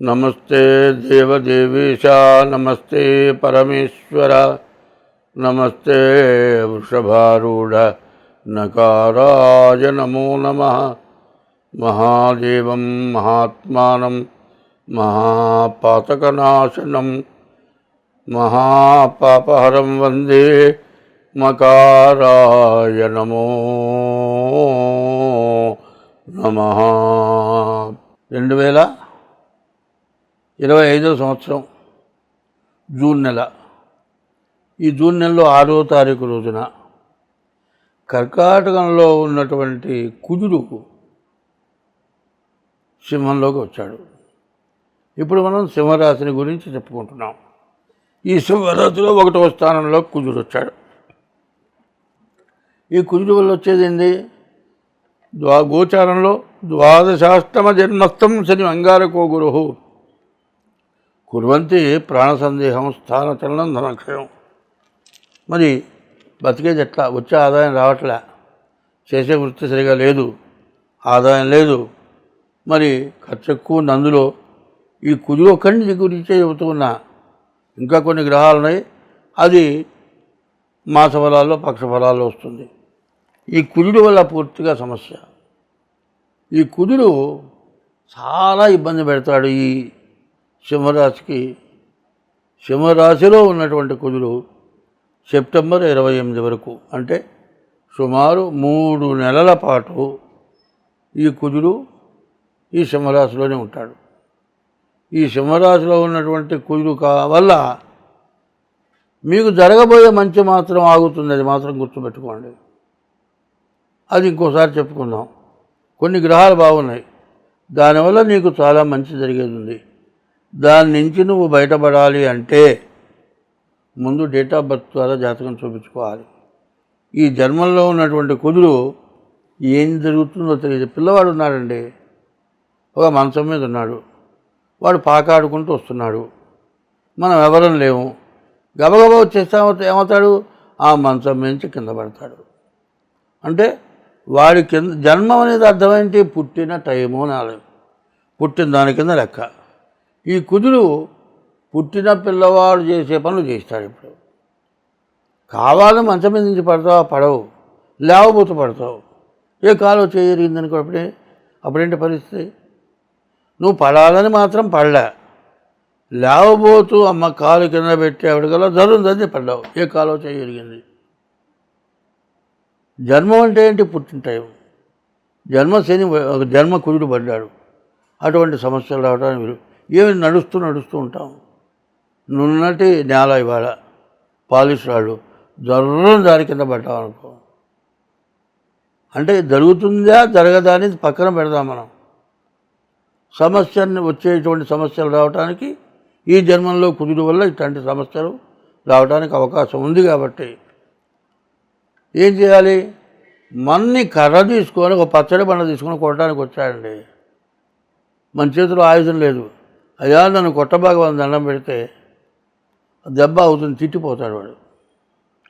నమస్తే దేవదేవీశ నమస్తే పరమేశ్వర నమస్తే వృషభారూఢ నకారాయ నమో నమ మహాదేవం మహాత్మానం మహాపాతకనాశనం మహాపాపహరం వందే మకారాయ నమో నమ రెండు వేల ఇరవై ఐదో సంవత్సరం జూన్ నెల. ఈ జూన్ నెలలో ఆరో తారీఖు రోజున కర్కాటకంలో ఉన్నటువంటి కుజుడు సింహంలోకి వచ్చాడు. ఇప్పుడు మనం సింహరాశిని గురించి చెప్పుకుంటున్నాం. ఈ సింహరాశిలో ఒకటవ స్థానంలో కుజుడు వచ్చాడు. ఈ కుజుడు వల్ల వచ్చేది ద్వా గోచారంలో ద్వాదశాష్టమ జన్మస్థం శని అంగారకో గురుహు కురువంతి ప్రాణ సందేహం స్థాన ధనక్షయం మరి బతికేది ఎట్లా వచ్చే ఆదాయం రావట్లే? చేసే వృత్తి సరిగా లేదు. ఆదాయం లేదు. మరి ఖర్చు ఎక్కువ ఉంది అందులో ఈ కుజులో కండి గురించే చెబుతూ ఉన్నా. ఇంకా కొన్ని గ్రహాలు ఉన్నాయి. అది మాస ఫలాల్లో పక్ష ఫలాల్లో వస్తుంది. ఈ కుజుడు వల్ల పూర్తిగా సమస్య. ఈ కుజుడు చాలా ఇబ్బంది పెడతాడు ఈ సింహరాశికి సింహరాశిలో ఉన్నటువంటి కుజుడు సెప్టెంబర్ ఇరవై ఎనిమిది వరకు అంటే సుమారు మూడు నెలల పాటు ఈ కుజుడు ఈ సింహరాశిలోనే ఉంటాడు. ఈ సింహరాశిలో ఉన్నటువంటి కుజుడు కా వల్ల మీకు జరగబోయే మంచి మాత్రం ఆగుతుంది అది మాత్రం గుర్తుపెట్టుకోండి. అది ఇంకోసారి చెప్పుకుందాం. కొన్ని గ్రహాలు బాగున్నాయి. దానివల్ల నీకు చాలా మంచి జరిగేది ఉంది. దాని నుంచి నువ్వు బయటపడాలి అంటే ముందు డేట్ ఆఫ్ బర్త్ ద్వారా జాతకం చూపించుకోవాలి. ఈ జన్మల్లో ఉన్నటువంటి కుదురు ఏం జరుగుతుందో తెలియదు. పిల్లవాడు ఉన్నాడండి. ఒక మంచం మీద ఉన్నాడు. వాడు పాకాడుకుంటూ వస్తున్నాడు. మనం ఎవరం లేము. గబగబా వచ్చేస్తా ఏమవుతాడు? ఆ మంచం నుంచి కింద పడతాడు. అంటే వాడి కింద జన్మం అనేది అర్థమేంటి పుట్టిన టైము నాలుగు పుట్టిన దాని కింద లెక్క. ఈ కుదురు పుట్టిన పిల్లవాడు చేసే పనులు చేస్తాడు ఇప్పుడు. కావాలని మంచం మీద నుంచి పడతావు? పడవు. లేవబోతు పడతావు. ఏ కాలో చేయరిగిందనుకో అప్పుడే అప్పుడేంటి పరిస్థితి? నువ్వు పడాలని మాత్రం పడలే. లేవబోతూ అమ్మ కాలు కింద పెట్టేవాడికల్లా జరుగుతుంది పడ్డావు. ఏ కాలో చేయరిగింది జన్మం అంటే ఏంటి పుట్టిన టైం? జన్మ శని ఒక జన్మ కుదుడు పడ్డాడు. అటువంటి సమస్యలు రావడానికి ఏమి నడుస్తూ నడుస్తూ ఉంటాం. నున్నటి నేల ఇవాళ పాలిష్ రాళ్ళు జర్రం దారి కింద పెట్టామనుకో అంటే జరుగుతుందా జరగదా అనేది పక్కన పెడదాం మనం. సమస్యని వచ్చేటువంటి సమస్యలు రావడానికి ఈ జన్మంలో కుదురు వల్ల ఇట్లాంటి సమస్యలు రావడానికి అవకాశం ఉంది కాబట్టి. ఏం చేయాలి? మన్ని కర్ర తీసుకొని ఒక పచ్చడి బండ తీసుకొని కొట్టడానికి వచ్చాడండి. మన చేతిలో ఆయుధం లేదు. అయ్యా నన్ను కొట్టబాగా దండం పెడితే దెబ్బ అవుతుంది తిట్టిపోతాడు వాడు.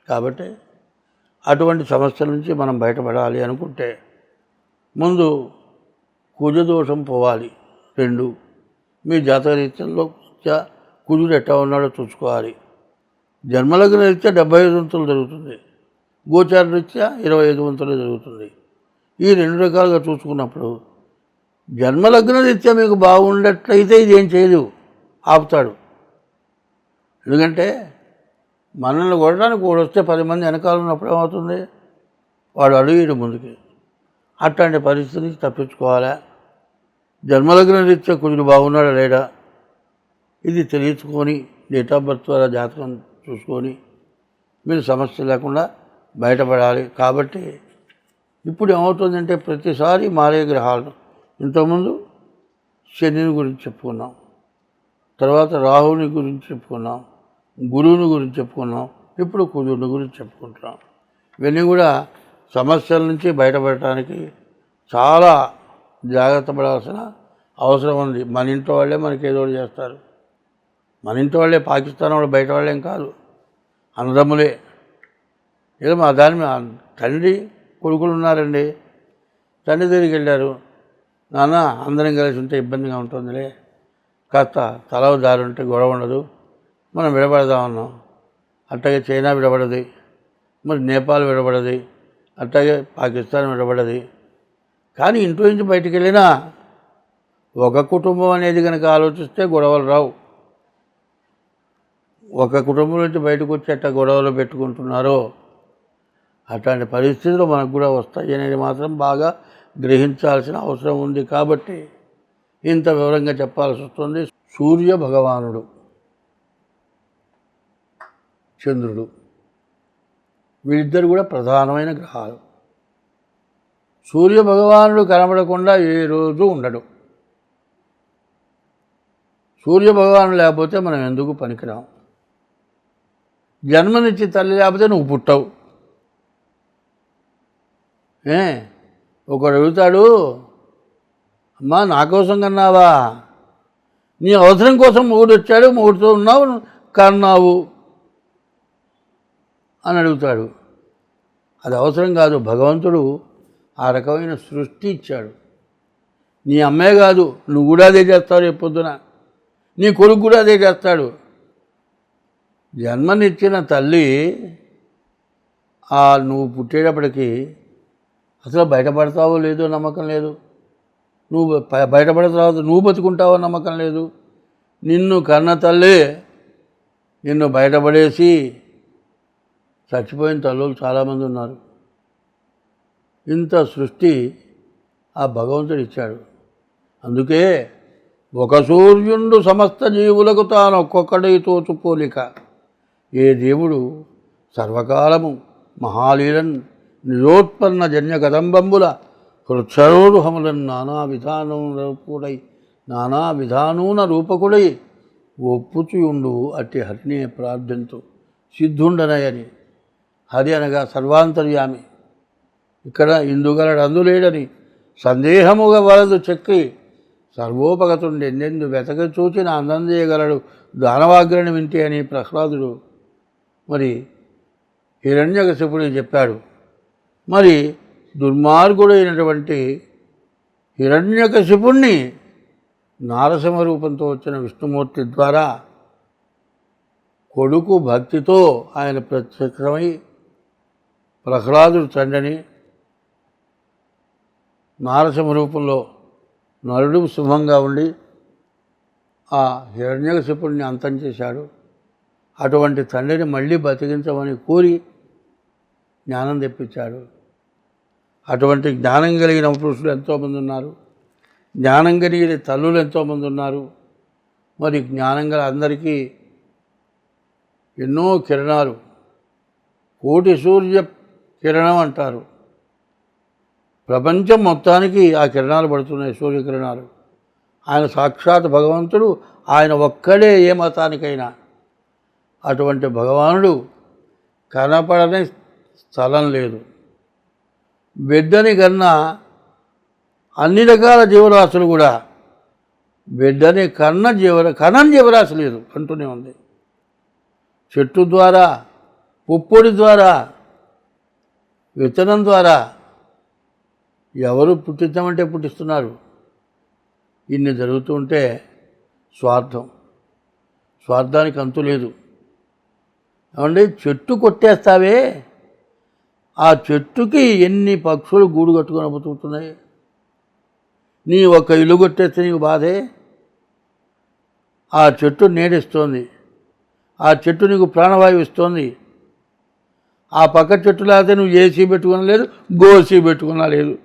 కాబట్టి అటువంటి సమస్యల నుంచి మనం బయటపడాలి అనుకుంటే ముందు కుజదోషం పోవాలి. రెండు మీ జాతకరీత్యంలో కుజుడు ఎట్టా ఉన్నాడో చూసుకోవాలి. జన్మలగ్న రీత్యా డెబ్బై ఐదు వంతులు జరుగుతుంది. గోచార రీత్యా ఇరవై ఐదు వంతులు జరుగుతుంది. ఈ రెండు రకాలుగా చూసుకున్నప్పుడు జన్మలగ్న రీత్యా మీకు బాగుండట్లయితే ఇది ఏం చేయదు ఆపుతాడు. ఎందుకంటే మనల్ని కొట్టడానికి వాడు వస్తే పది మంది వెనకాల ఉన్నప్పుడు ఏమవుతుంది? వాడు అడుగుడు ముందుకి. అట్లాంటి పరిస్థితి నుంచి తప్పించుకోవాలా? జన్మలగ్న రీత్యా కుజుడు బాగున్నాడా లేడా? ఇది తెలుసుకొని డేట్ ఆఫ్ బర్త్ ద్వారా జాతకం చూసుకొని మీరు సమస్య లేకుండా బయటపడాలి. కాబట్టి ఇప్పుడు ఏమవుతుందంటే ప్రతిసారి మారే గ్రహాలు ఇంతకుముందు శనిని గురించి చెప్పుకున్నాం. తర్వాత రాహుని గురించి చెప్పుకున్నాం. గురువుని గురించి చెప్పుకున్నాం. ఇప్పుడు కుజుని గురించి చెప్పుకుంటున్నాం. ఇవన్నీ కూడా సమస్యల నుంచి బయటపడటానికి చాలా జాగ్రత్త పడాల్సిన అవసరం ఉంది. మన ఇంట్లో వాళ్ళే మనకి ఏదో ఒకటి చేస్తారు. మన ఇంట్లో వాళ్ళే పాకిస్తాన్ వాళ్ళు బయట వాళ్ళేం కాదు. అన్నదమ్ములే. ఏదో మా దాని మీద తండ్రి కొడుకులు ఉన్నారండి. తండ్రి దగ్గరికి వెళ్ళారు? నాన్న అందరం కలిసి ఉంటే ఇబ్బందిగా ఉంటుందిలే. కాస్త తలవ దారి ఉంటే గొడవ ఉండదు. మనం విడబడదామన్నాం అట్లాగే చైనా విడబడది. మరి నేపాల్ విడబడది. అట్లాగే పాకిస్తాన్ విడబడది. కానీ ఇంట్లో నుంచి బయటికి వెళ్ళినా ఒక కుటుంబం అనేది కనుక ఆలోచిస్తే గొడవలు రావు. ఒక కుటుంబం నుంచి బయటకు వచ్చి అట్లా గొడవలు పెట్టుకుంటున్నారో అట్లాంటి పరిస్థితులు మనకు కూడా వస్తాయి అనేది మాత్రం బాగా గ్రహించాల్సిన అవసరం ఉంది కాబట్టి ఇంత వివరంగా చెప్పాల్సి వస్తుంది. సూర్య భగవానుడు చంద్రుడు వీళ్ళిద్దరు కూడా ప్రధానమైన గ్రహాలు. సూర్య భగవానుడు కనబడకుండా ఏ రోజు ఉండడు. సూర్య భగవానుడు లేకపోతే మనం ఎందుకు పనికిరాం? జన్మనిచ్చి తల్లి లేకపోతే నువ్వు పుట్టవు. ఏ? ఒకడు అడుగుతాడు అమ్మా నా కోసం కన్నావా? నీ అవసరం కోసం మూడు వచ్చాడు మూడుతో ఉన్నావు కన్నావు? అని అడుగుతాడు. అది అవసరం కాదు భగవంతుడు ఆ రకమైన సృష్టి ఇచ్చాడు. నీ అమ్మే కాదు నువ్వు కూడా అదే చేస్తావు రేపు పొద్దున. నీ కొడుకు కూడా అదే చేస్తాడు. జన్మనిచ్చిన తల్లి ఆ నువ్వు పుట్టేటప్పటికీ అసలు బయటపడతావో లేదో నమ్మకం లేదు. నువ్వు బయటపడిన తర్వాత నువ్వు బతుకుంటావో నమ్మకం లేదు. నిన్ను కన్న తల్లి నిన్ను బయటపడేసి చచ్చిపోయిన తల్లులు చాలామంది ఉన్నారు. ఇంత సృష్టి ఆ భగవంతుడు ఇచ్చాడు. అందుకే ఒక సూర్యుండు సమస్త జీవులకు తాను ఒక్కొక్కడి తోచుపోలిక ఏ దేవుడు సర్వకాలము మహాలీలన్ నిజోత్పన్న జన్య కదంబంబుల హృత్సరోరుహములను నానా విధానం రూపుడై నానా విధానూన రూపకుడై ఒప్పుచుయుండు అట్టి హరినే ప్రార్థంతు. సిద్ధుండనయని. హరి అనగా సర్వాంతర్యామి. ఇక్కడ ఇందుగలడు అందులేడని సందేహముగా వలదు చెక్కి. సర్వోపగతుండి ఎన్నెందు వెతక చూచిన అందందేయగలడు దానవాగ్రని వింటే అని ప్రహ్లాదుడు మరి హిరణ్యకశిపుడికి చెప్పాడు. మరి దుర్మార్గుడైనటువంటి హిరణ్యకశిపుణ్ణి నారసింహ రూపంతో వచ్చిన విష్ణుమూర్తి ద్వారా కొడుకు భక్తితో ఆయన ప్రత్యక్షమై ప్రహ్లాదుడు తండ్రిని నారసింహ రూపంలో నరుడు శుభంగా ఉండి ఆ హిరణ్యకశిపుణ్ణి అంతం చేశాడు. అటువంటి తండ్రిని మళ్ళీ బతికించమని కోరి జ్ఞానం తెప్పించాడు. అటువంటి జ్ఞానం కలిగిన పురుషులు ఎంతోమంది ఉన్నారు. జ్ఞానం కలిగిన తల్లులు ఎంతోమంది ఉన్నారు. మరి జ్ఞానం గల అందరికీ ఎన్నో కిరణాలు. కోటి సూర్య కిరణం అంటారు. ప్రపంచం మొత్తానికి ఆ కిరణాలు పడుతున్నాయి సూర్యకిరణాలు. ఆయన సాక్షాత్ భగవంతుడు ఆయన ఒక్కడే ఏ మతానికైనా. అటువంటి భగవానుడు కనపడని స్థలం లేదు. బిడ్డని కన్నా అన్ని రకాల జీవరాశులు కూడా బిడ్డని కన్న జీవర కనని జీవరాశి లేదు అంటూనే ఉంది. చెట్టు ద్వారా పుప్పొడి ద్వారా విత్తనం ద్వారా ఎవరు పుట్టించమంటే పుట్టిస్తున్నారు. ఇన్ని జరుగుతుంటే స్వార్థం. స్వార్థానికి అంతు లేదు. ఏమండి? చెట్టు కొట్టేస్తావే. ఆ చెట్టుకి ఎన్ని పక్షులు గూడు కట్టుకొని బతుకుతున్నాయి? నీ ఒక ఇల్లు కొట్టేస్తే నీకు బాధే? ఆ చెట్టు నీడిస్తోంది. ఆ చెట్టు నీకు ప్రాణవాయువు ఇస్తోంది. ఆ పక్క చెట్టు లేకపోతే నువ్వు ఏసీ పెట్టుకున్నా లేదు గోసీ పెట్టుకున్నా లేదు.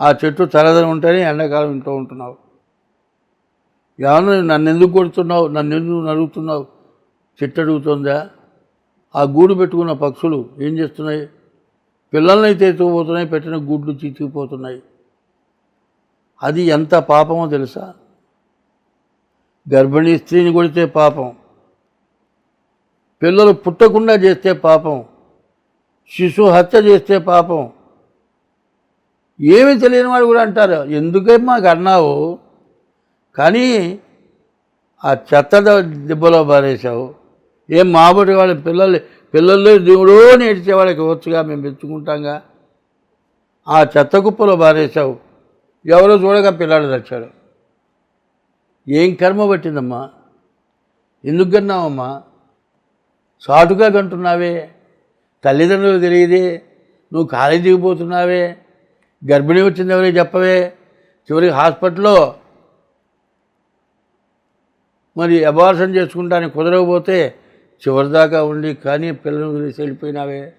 ఆ చెట్టు చల్లదని ఉంటేనే ఎండాకాలం ఇంట్లో ఉంటున్నావు. ఏమన్నా నన్ను ఎందుకు కొడుతున్నావు? నన్ను ఎందుకు నడుగుతున్నావు? చెట్టు అడుగుతుందా? ఆ గూడు పెట్టుకున్న పక్షులు ఏం చేస్తున్నాయి? పిల్లల్ని అయితే ఎత్తుకుపోతున్నాయి పెట్టిన గుడ్లు చితికిపోతున్నాయి. అది ఎంత పాపమో తెలుసా? గర్భిణీ స్త్రీని కొడితే పాపం. పిల్లలు పుట్టకుండా చేస్తే పాపం. శిశు హత్య చేస్తే పాపం. ఏమీ తెలియని వాడు కూడా అంటారు ఎందుకే మాకు అన్నావు కానీ ఆ చెత్త దెబ్బలో బారేశావు ఏం మాబడి వాళ్ళ పిల్లలు పిల్లల్లో దేవుడో నేడిచే వాళ్ళకి వచ్చుగా మేము మెచ్చుకుంటాంగా. ఆ చెత్త కుప్పలో బారేశావు. ఎవరో చూడగా పిల్లాడు తెచ్చాడు. ఏం కర్మ పట్టిందమ్మా? ఎందుకు కన్నావమ్మా? సాటుగా కంటున్నావే. తల్లిదండ్రులు తెలియదే. నువ్వు కాలేజీ దిగిపోతున్నావే గర్భిణీ వచ్చింది ఎవరికి చెప్పవే. చివరికి హాస్పిటల్లో మరి అబార్షన్ చేసుకుంటానికి కుదరకపోతే చివరిదాకా ఉండి కానీ పిల్లలు వదిలేసి వెళ్ళిపోయినావే.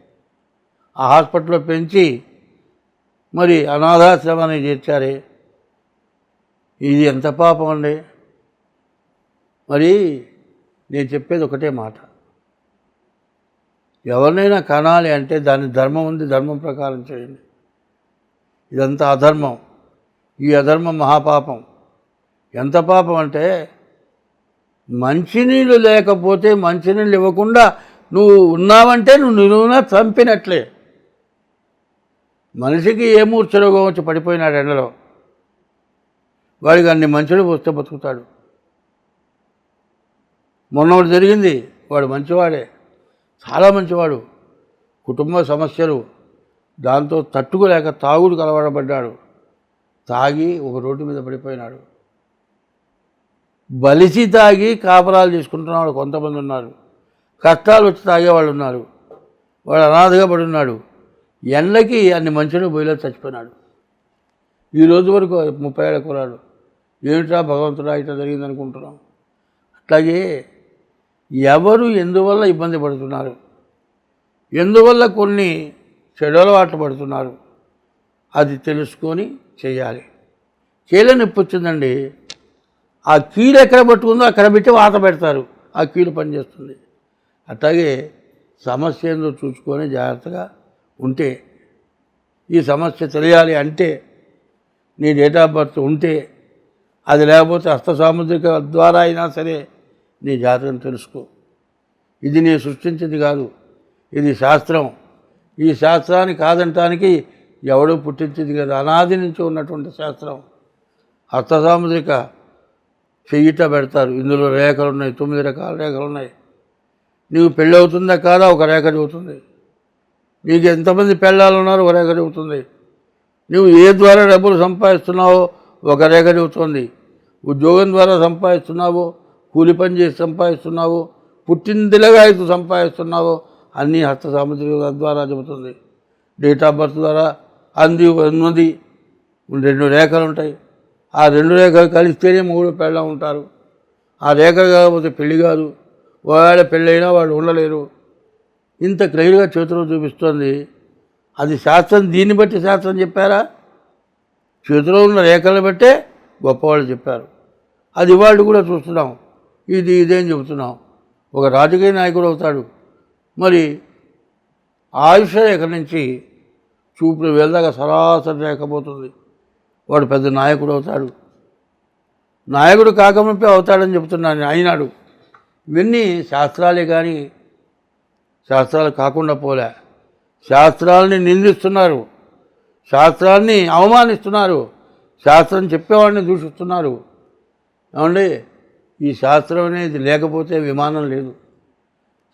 ఆ హాస్పిటల్లో పెంచి మరి అనాథాశ్రమాన్ని చేర్చారే. ఇది ఎంత పాపం అండి. మరి నేను చెప్పేది ఒకటే మాట. ఎవరినైనా కనాలి అంటే దాని ధర్మం ఉంది ధర్మం ప్రకారం చేయండి. ఇదంతా అధర్మం. ఈ అధర్మం మహాపాపం. ఎంత పాపం అంటే మంచినీళ్ళు లేకపోతే మంచినీళ్ళు ఇవ్వకుండా నువ్వు ఉన్నావంటే నువ్వు నిలువున చంపినట్లే. మనిషికి ఏ మూర్ఛరోగం వచ్చి పడిపోయినాడు ఎండలో. వాడికి అన్ని మంచులు వస్తే బతుకుతాడు. మొన్న ఒకటి జరిగింది వాడు మంచివాడే చాలా మంచివాడు. కుటుంబ సమస్యలు దాంతో తట్టుకోలేక తాగుడు కలవడబడ్డాడు. తాగి ఒక రోడ్డు మీద పడిపోయినాడు. బలిసి తాగి కాపరాలు చేసుకుంటున్న వాళ్ళు కొంతమంది ఉన్నారు. కష్టాలు వచ్చి తాగేవాళ్ళు ఉన్నారు. వాడు అనాథగా పడి ఉన్నాడు ఎండకి అన్ని మంచులు బొయ్యిలో చచ్చిపోయినాడు. ఈ రోజు వరకు ముప్పై ఏళ్ళ కురాడు ఏమిటా భగవంతుడా ఇట్లా జరిగింది అనుకుంటున్నాం అట్లాగే ఎవరు ఎందువల్ల ఇబ్బంది పడుతున్నారు? ఎందువల్ల కొన్ని చెడు అలవాట్లు పడుతున్నారు? అది తెలుసుకొని చేయాలి. చేయలేని నొప్పి వచ్చిందండి. ఆ కీలు ఎక్కడ పట్టుకుందో అక్కడ పెట్టి వాత పెడతారు. ఆ కీలు పనిచేస్తుంది. అట్లాగే సమస్య ఏందో చూసుకొని జాగ్రత్తగా ఉంటే ఈ సమస్య తెలియాలి అంటే నీ డేట్ ఆఫ్ బర్త్ ఉంటే అది లేకపోతే హస్త సాముద్రిక ద్వారా అయినా సరే నీ జాతకం తెలుసుకో. ఇది నేను సృష్టించింది కాదు. ఇది శాస్త్రం. ఈ శాస్త్రాన్ని కాదంటానికి ఎవడో పుట్టించింది కదా. అనాది నుంచి ఉన్నటువంటి శాస్త్రం. హస్త సాముద్రిక చెయ్యిట పెడతారు. ఇందులో రేఖలు ఉన్నాయి తొమ్మిది రకాల రేఖలు ఉన్నాయి నీకు పెళ్ళి అవుతుందా కాదా? ఒక రేఖ చెబుతుంది. నీకు ఎంతమంది పెళ్ళాలు ఉన్నారు ఒక రేఖ చెబుతుంది. నువ్వు ఏ ద్వారా డబ్బులు సంపాదిస్తున్నావో? ఒక రేఖ చెబుతుంది. ఉద్యోగం ద్వారా సంపాదిస్తున్నావో? కూలి పని చేసి సంపాదిస్తున్నావో? పుట్టిందిలగా అయితే సంపాదిస్తున్నావో? అన్నీ హస్త సాముద్రిక ద్వారా చెబుతుంది. డేట్ ఆఫ్ బర్త్ ద్వారా అంది ఉన్నది రెండు రేఖలు ఉంటాయి ఆ రెండు రేఖలు కలిస్తేనే మూడు పెళ్ళ ఉంటారు. ఆ రేఖ కాకపోతే పెళ్ళి కాదు. ఒకవేళ పెళ్ళైనా వాళ్ళు ఉండలేరు. ఇంత క్లియర్గా చేతిలో చూపిస్తుంది. అది శాస్త్రం దీన్ని బట్టి శాస్త్రం చెప్పారా? చేతిలో ఉన్న రేఖలను బట్టే గొప్పవాళ్ళు చెప్పారు. అది వాళ్ళు కూడా చూస్తున్నాం. ఇది ఇదేం చెబుతున్నాం. ఒక రాజకీయ నాయకుడు అవుతాడు. మరి ఆయుష రేఖ నుంచి చూపులు వెళ్దాక సరాసరి రేఖపోతుంది వాడు పెద్ద నాయకుడు అవుతాడు. నాయకుడు కాకముంపే అవుతాడని చెప్తున్నాను అయినాడు. ఇవన్నీ శాస్త్రాలే కానీ శాస్త్రాలు కాకుండా పోలే. శాస్త్రాలని నిందిస్తున్నారు. శాస్త్రాన్ని అవమానిస్తున్నారు. శాస్త్రం చెప్పేవాడిని దూషిస్తున్నారు. ఏమండి? ఈ శాస్త్రం అనేది లేకపోతే విమానం లేదు.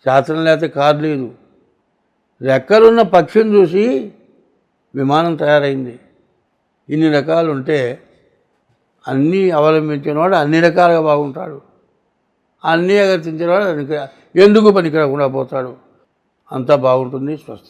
శాస్త్రం లేకపోతే కారు లేదు. రెక్కలున్న పక్షిని చూసి విమానం తయారైంది. ఇన్ని రకాలు ఉంటే అన్నీ అవలంబించినవాడు అన్ని రకాలుగా బాగుంటాడు. అన్నీ అగర్తించినవాడు ఎందుకు పనికిరాకుండా పోతాడు? అంతా బాగుంటుంది స్వస్తి.